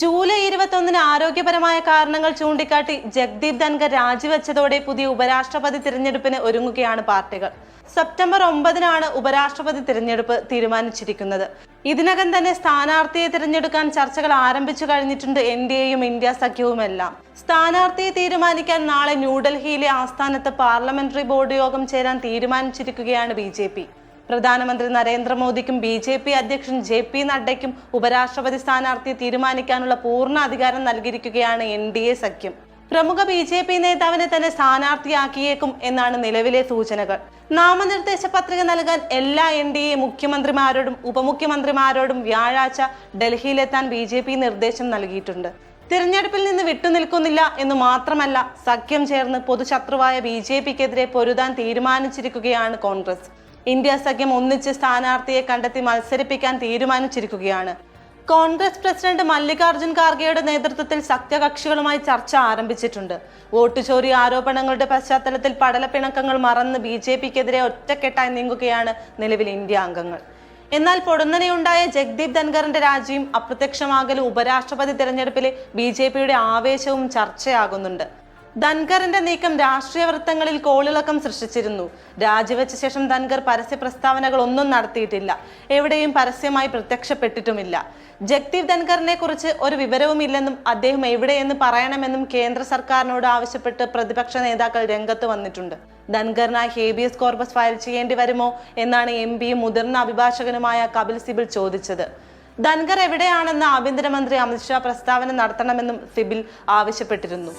July ഇരുപത്തൊന്നിന് ആരോഗ്യപരമായ കാരണങ്ങൾ ചൂണ്ടിക്കാട്ടി ജഗ്ദീപ് ധൻഖർ രാജിവെച്ചതോടെ പുതിയ ഉപരാഷ്ട്രപതി തിരഞ്ഞെടുപ്പിന് ഒരുങ്ങുകയാണ് പാർട്ടികൾ. സെപ്റ്റംബർ ഒമ്പതിനാണ് ഉപരാഷ്ട്രപതി തിരഞ്ഞെടുപ്പ് തീരുമാനിച്ചിരിക്കുന്നത്. ഇതിനകം തന്നെ സ്ഥാനാർത്ഥിയെ തിരഞ്ഞെടുക്കാൻ ചർച്ചകൾ ആരംഭിച്ചു കഴിഞ്ഞിട്ടുണ്ട് എൻ ഡി എയും ഇന്ത്യ സഖ്യവുമെല്ലാം. സ്ഥാനാർത്ഥിയെ തീരുമാനിക്കാൻ നാളെ ന്യൂഡൽഹിയിലെ ആസ്ഥാനത്ത് പാർലമെന്ററി ബോർഡ് യോഗം ചേരാൻ തീരുമാനിച്ചിരിക്കുകയാണ് ബി പ്രധാനമന്ത്രി നരേന്ദ്രമോദിക്കും ബി ജെ പി അധ്യക്ഷൻ ജെ പി നഡ്ഡയ്ക്കും ഉപരാഷ്ട്രപതി സ്ഥാനാർത്ഥിയെ തീരുമാനിക്കാനുള്ള പൂർണ അധികാരം നൽകിയിരിക്കുകയാണ് എൻ ഡി എ സഖ്യം. പ്രമുഖ ബി ജെ പി നേതാവിനെ തന്നെ സ്ഥാനാർത്ഥിയാക്കിയേക്കും എന്നാണ് നിലവിലെ സൂചനകൾ. നാമനിർദ്ദേശ പത്രിക നൽകാൻ എല്ലാ എൻ ഡി എ മുഖ്യമന്ത്രിമാരോടും ഉപമുഖ്യമന്ത്രിമാരോടും വ്യാഴാഴ്ച ഡൽഹിയിലെത്താൻ ബി ജെ പി നിർദ്ദേശം നൽകിയിട്ടുണ്ട്. തിരഞ്ഞെടുപ്പിൽ നിന്ന് വിട്ടുനിൽക്കുന്നില്ല എന്ന് മാത്രമല്ല സഖ്യം ചേർന്ന് പൊതുശത്രുവായ ബി ജെ പിക്കെതിരെ പൊരുതാൻ തീരുമാനിച്ചിരിക്കുകയാണ് കോൺഗ്രസ്. ഇന്ത്യ സഖ്യം ഒന്നിച്ച് സ്ഥാനാർത്ഥിയെ കണ്ടെത്തി മത്സരിപ്പിക്കാൻ തീരുമാനിച്ചിരിക്കുകയാണ്. കോൺഗ്രസ് പ്രസിഡന്റ് മല്ലികാർജുൻ ഖാർഗെയുടെ നേതൃത്വത്തിൽ സഖ്യകക്ഷികളുമായി ചർച്ച ആരംഭിച്ചിട്ടുണ്ട്. വോട്ട് ചോരി ആരോപണങ്ങളുടെ പശ്ചാത്തലത്തിൽ പടലപ്പിണക്കങ്ങൾ മറന്ന് ബി ജെ പിക്കെതിരെ ഒറ്റക്കെട്ടായി നീങ്ങുകയാണ് നിലവിൽ ഇന്ത്യ അംഗങ്ങൾ. എന്നാൽ പൊടുന്നനെയുണ്ടായ ജഗ്ദീപ് ധൻഖറിന്റെ രാജിയും അപ്രത്യക്ഷമാകലും ഉപരാഷ്ട്രപതി തെരഞ്ഞെടുപ്പിലെ ബി ആവേശവും ചർച്ചയാകുന്നുണ്ട്. ധൻഖറിന്റെ നീക്കം രാഷ്ട്രീയ വൃത്തങ്ങളിൽ കോളിളക്കം സൃഷ്ടിച്ചിരുന്നു. രാജിവെച്ച ശേഷം ധൻഖർ പരസ്യ പ്രസ്താവനകൾ ഒന്നും നടത്തിയിട്ടില്ല. എവിടെയും പരസ്യമായി പ്രത്യക്ഷപ്പെട്ടിട്ടുമില്ല. ജഗ്ദീപ് ധൻഖറിനെ കുറിച്ച് ഒരു വിവരവുമില്ലെന്നും അദ്ദേഹം എവിടെയെന്ന് പറയണമെന്നും കേന്ദ്ര സർക്കാരിനോട് ആവശ്യപ്പെട്ട് പ്രതിപക്ഷ നേതാക്കൾ രംഗത്ത് വന്നിട്ടുണ്ട്. ധൻഖറിനായി ഹേബിയസ് കോർപ്പസ് ഫയൽ ചെയ്യേണ്ടി വരുമോ എന്നാണ് എം പിയും മുതിർന്ന അഭിഭാഷകനുമായ കപിൽ സിബിൽ ചോദിച്ചത്. ധൻഖർ എവിടെയാണെന്ന് ആഭ്യന്തരമന്ത്രി അമിത്ഷാ പ്രസ്താവന നടത്തണമെന്നും സിബിൽ ആവശ്യപ്പെട്ടിരുന്നു.